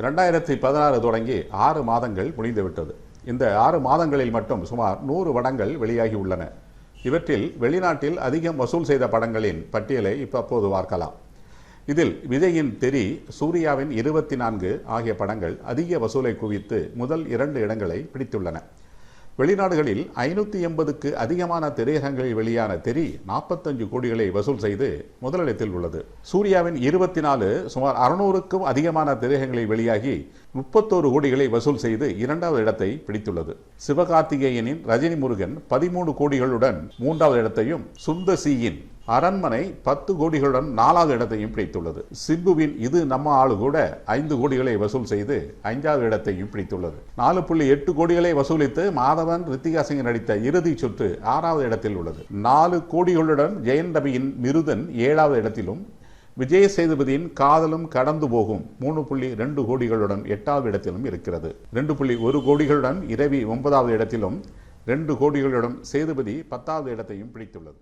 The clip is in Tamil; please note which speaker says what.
Speaker 1: இரண்டாயிரத்தி பதினாறு தொடங்கி ஆறு மாதங்கள் முடிந்துவிட்டது. இந்த ஆறு மாதங்களில் மட்டும் சுமார் நூறு படங்கள் வெளியாகி உள்ளன. இவற்றில் வெளிநாட்டில் அதிகம் வசூல் செய்த படங்களின் பட்டியலை இப்போது பார்க்கலாம். இதில் விஜயின் தெரி சூர்யாவின் இருபத்தி நான்கு ஆகிய படங்கள் அதிக வசூலை குவித்து முதல் இரண்டு இடங்களை பிடித்துள்ளன. வெளிநாடுகளில் ஐநூற்றி எண்பதுக்கு அதிகமான திரையரங்களில் வெளியான தெரி நாற்பத்தஞ்சு கோடிகளை வசூல் செய்து முதலிடத்தில் உள்ளது. சூர்யாவின் இருபத்தி நாலு சுமார் அறுநூறுக்கும் அதிகமான திரையரங்களில் வெளியாகி முப்பத்தோரு கோடிகளை வசூல் செய்து இரண்டாவது இடத்தை பிடித்துள்ளது. சிவகார்த்திகேயனின் ரஜினி முருகன் பதிமூணு கோடிகளுடன் மூன்றாவது இடத்தையும் சுந்தசியின் அரண்மனை பத்து கோடிகளுடன் நாலாவது இடத்தையும் பிடித்துள்ளது. சிம்புவின் இது நம்ம ஆளு கூட ஐந்து கோடிகளை வசூல் செய்து ஐந்தாவது இடத்தையும் பிடித்துள்ளது. நாலு புள்ளி எட்டு கோடிகளை வசூலித்து மாதவன் ரித்திகா சிங் நடித்த இறுதி சுற்று ஆறாவது இடத்தில் உள்ளது. நாலு கோடிகளுடன் ஜெயன் ரவியின் மிருதன் ஏழாவது இடத்திலும் விஜய் சேதுபதியின் காதலும் கடந்து போகும் மூணு புள்ளி ரெண்டு கோடிகளுடன் எட்டாவது இடத்திலும் இருக்கிறது. ரெண்டு புள்ளி ஒரு கோடிகளுடன் இரவி ஒன்பதாவது இடத்திலும் ரெண்டு கோடிகளுடன் சேதுபதி பத்தாவது இடத்தையும் பிடித்துள்ளது.